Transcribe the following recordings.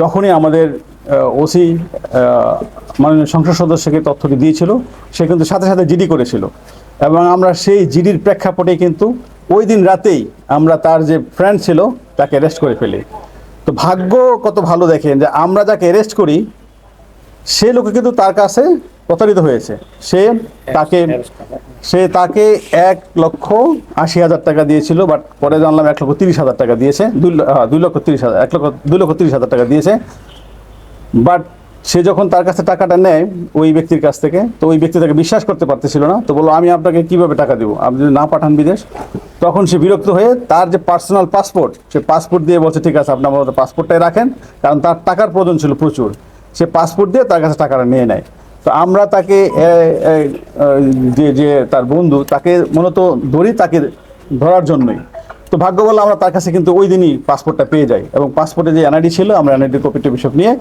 যখনই আমাদের ওসি মাননীয় সংসদ সদস্যকে তথ্যটি দিয়েছিল, সে কিন্তু সাথে সাথে জিডি করেছিল। এবং আমরা সেই জিডির প্রেক্ষাপটে কিন্তু ওই দিন রাতেই আমরা তার যে ফ্রেন্ড ছিল, তাকে অ্যারেস্ট করে ফেলি। তো ভাগ্য কত ভালো দেখেন যে আমরা যাকে অ্যারেস্ট করি, সে লোকে কিন্তু তার কাছে প্রতারিত হয়েছে। সে তাকে সে তাকে এক লক্ষ আশি হাজার টাকা দিয়েছিল বাট পরে জানলাম এক লক্ষ তিরিশ হাজার টাকা দিয়েছে, দুই লক্ষ তিরিশ হাজার এক লক্ষ, দুই লক্ষ তিরিশ হাজার টাকা দিয়েছে। বাট সে যখন তার কাছে টাকাটা নেয় ওই ব্যক্তির কাছ থেকে, তো ওই ব্যক্তি তাকে বিশ্বাস করতে পারতেছিল না, তো বলল, আমি আপনাকে কীভাবে টাকা দেবো? আপনি যদি না পাঠান বিদেশ? তখন সে বিরক্ত হয়ে তার যে পার্সোনাল পাসপোর্ট, সে পাসপোর্ট দিয়ে বলছে, ঠিক আছে, আপনি আমার পাসপোর্টটাই রাখেন। কারণ তার টাকার প্রয়োজন ছিল প্রচুর। সে পাসপোর্ট দিয়ে তার কাছে টাকাটা নিয়ে নেয়। তো আমরা তাকে যে যে তার বন্ধু, তাকে মূলত ধরি তাকে ধরার জন্যই। তো ভাগ্য বলে আমরা তার কাছে কিন্তু ওই দিনই পাসপোর্টটা পেয়ে যাই এবং পাসপোর্টে যে এনআইডি ছিল, আমরা এনআইডি কপি টপি সব নিয়ে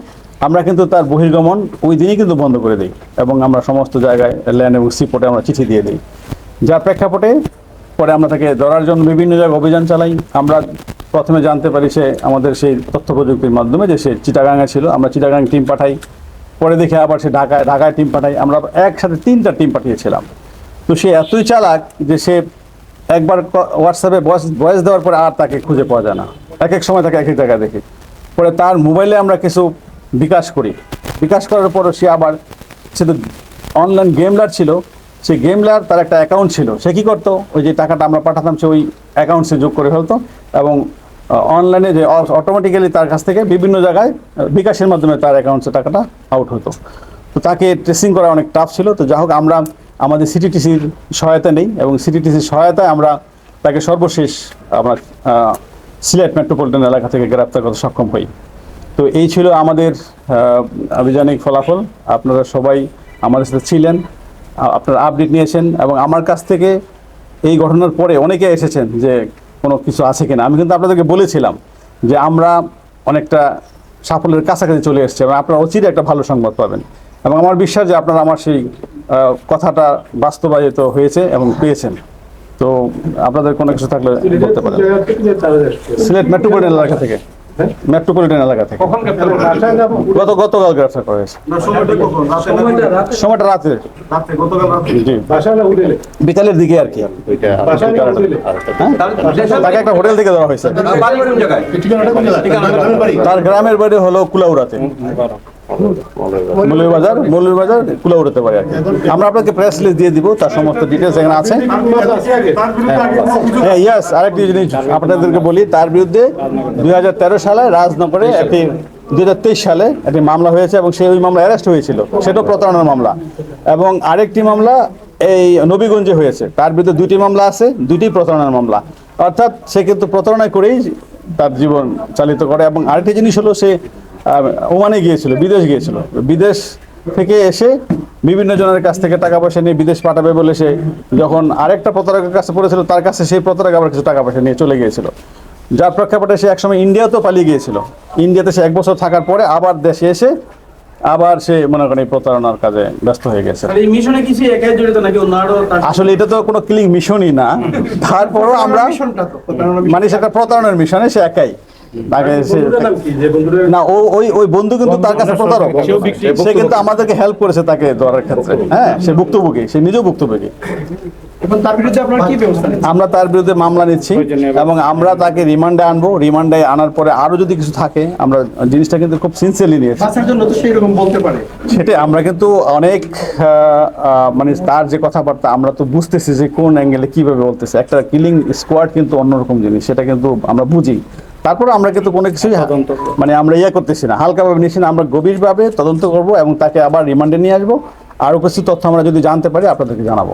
আমরা কিন্তু তার বহির্গমন ওই দিনই কিন্তু বন্ধ করে দিই এবং আমরা সমস্ত জায়গায় ল্যান্ড এবং সিপোর্টে আমরা চিঠি দিয়ে দিই। যার প্রেক্ষাপটে পরে আমরা তাকে ধরার জন্য বিভিন্ন জায়গায় অভিযান চালাই। আমরা প্রথমে জানতে পারি সে আমাদের সেই তথ্য প্রযুক্তির মাধ্যমে যে সে চিটাগাঙে ছিল। আমরা চিটাগাং টিম পাঠাই। পরে দেখে আবার সে ঢাকায় ঢাকায় টিম পাঠাই আমরা একসাথে তিনটা টিম পাঠিয়েছিলাম। তো সে এতই চালাক যে সে একবার হোয়াটসঅ্যাপে ভয়েস ভয়েস দেওয়ার পরে আর তাকে খুঁজে পাওয়া যায় না। এক এক সময় তাকে এক এক জায়গায় দেখি। পরে তার মোবাইলে আমরা কিছু বিকাশ করি। বিকাশ করার পরও সে আবার, সে তো অনলাইন গেমলার ছিল। সে গেমলার তার একটা অ্যাকাউন্ট ছিল। সে কী করতো? ওই যে টাকাটা আমরা পাঠাতাম, সে ওই অ্যাকাউন্টসে যোগ করে ফেলতো। এবং অনলাইনে যে অটোমেটিক্যালি তার কাছ থেকে বিভিন্ন জায়গায় বিকাশের মাধ্যমে তার অ্যাকাউন্টসে টাকাটা আউট হতো। তো তাকে ট্রেসিং করা অনেক টাফ ছিল। তো যা হোক, আমরা আমাদের সিটিটিসির সহায়তা নেই এবং সিটিটিসির সহায়তায় আমরা তাকে সর্বশেষ আমরা সিলেট মেট্রোপলিটন এলাকা থেকে গ্রেপ্তার করতে সক্ষম হই। তো এই ছিল আমাদের আভিযানিক ফলাফল। আপনারা সবাই আমাদের সাথে ছিলেন আপনারা আপডেট নিয়েছেন এবং আমার কাছ থেকে এই ঘটনার পরে অনেকে এসেছেন যে কোনো কিছু আছে কিনা। আমি কিন্তু আপনাদেরকে বলেছিলাম যে আমরা অনেকটা সাফল্যের কাছাকাছি চলে এসেছি এবং আপনারা অচিরে একটা ভালো সংবাদ পাবেন। এবং আমার বিশ্বাস যে আপনারা আমার সেই কথাটা বাস্তবায়িত হয়েছে এবং পেয়েছেন। তো আপনাদের কোনো কিছু থাকলে বলতে পারেন। সিলেট মেট্রোপলিটন এলাকা থেকে। মেট্রোপলিটন এলাকা থেকে? গত গতকাল গ্রেফতার করা হয়েছে সময়টা রাতে বিকালের দিকে আর কি। হ্যাঁ? তাকে একটা হোটেল থেকে দেওয়া হয়েছে। বাড়ি কোন জায়গায়? তার গ্রামের বাড়ি হলো কুলাউড়াতে। মৌলভীবাজার মৌলভীবাজার কুলাউড়াতে বাড়ি আর কি। আমরা আপনাকে প্রেস লিস্ট দিয়ে দিব তার সমস্ত ডিটেলস এখানে আছে। হ্যাঁ ইয়াস আরেকটি জিনিস আপনাদেরকে বলি তার বিরুদ্ধে দুই সালে রাজনগরে একটি দুই হাজার তেইশ সালে একটি মামলা হয়েছে এবং সেই ওই মামলা অ্যারেস্ট হয়েছিল। সেটাও প্রতারণার মামলা। এবং আরেকটি মামলা এই নবীগঞ্জে হয়েছে। তার বিরুদ্ধে দুইটি মামলা আছে দুটি প্রতারণার মামলা। অর্থাৎ সে কিন্তু প্রতারণা করেই তার জীবন চালিত করে। এবং আরেকটি জিনিস হলো সে ওমানে গিয়েছিল বিদেশ গিয়েছিল। বিদেশ থেকে এসে বিভিন্ন জনের কাছ থেকে টাকা পয়সা নিয়ে বিদেশ পাঠাবে বলে সে যখন আরেকটা প্রতারকের কাছে পড়েছিল তার কাছে সেই প্রতারক আবার কিছু টাকা পয়সা নিয়ে চলে গিয়েছিল। যার প্রেক্ষাপটে সে একসময় ইন্ডিয়াতেও পালিয়ে গিয়েছিল। ইন্ডিয়াতে সে এক বছর থাকার পরে আবার দেশে এসে আবার সে মনে করেন এই প্রতারণার কাজে ব্যস্ত হয়ে গেছে। আসলে এটা তো কোনো ক্লিং মিশনই না। তারপরও আমরা মানে সেটা প্রতারণার মিশনে সে একাই। তাকে সে বন্ধুটার নাম কি? যে বন্ধুটার না ওই ওই বন্ধু কিন্তু তার কাছে প্রতারক। সে কিন্তু আমাদেরকে হেল্প করেছে তাকে ধরার ক্ষেত্রে। হ্যাঁ সে ভুক্তভোগী সে নিজেও ভুক্তভোগী। এবং তার বিরুদ্ধে আপনারা কি ব্যবস্থা নিচ্ছেন? আমরা তার বিরুদ্ধে মামলা নিচ্ছি এবং আমরা তাকে রিমান্ডে আনব। রিমান্ডে আনার পরে আরও যদি কিছু থাকে আমরা জিনিসটা কিন্তু খুব সিনসিয়ারলি নিয়েছি। সেটাই আমরা কিন্তু অনেক আহ, আহ, মানে তার যে কথাবার্তা আমরা তো বুঝতেছি যে কোন অ্যাঙ্গেলে কীভাবে বলতেছে। একটা কিলিং স্কোয়াড কিন্তু অন্যরকম জিনিস সেটা কিন্তু আমরা বুঝি। তারপরে আমরা কিন্তু কোনো কিছুই মানে আমরা ইয়ে করতেছি না। হালকাভাবে নিচ্ছি না আমরা গভীরভাবে তদন্ত করব এবং তাকে আবার রিমান্ডে নিয়ে আসব। আরও কিছু তথ্য আমরা যদি জানতে পারি আপনাদেরকে জানাব।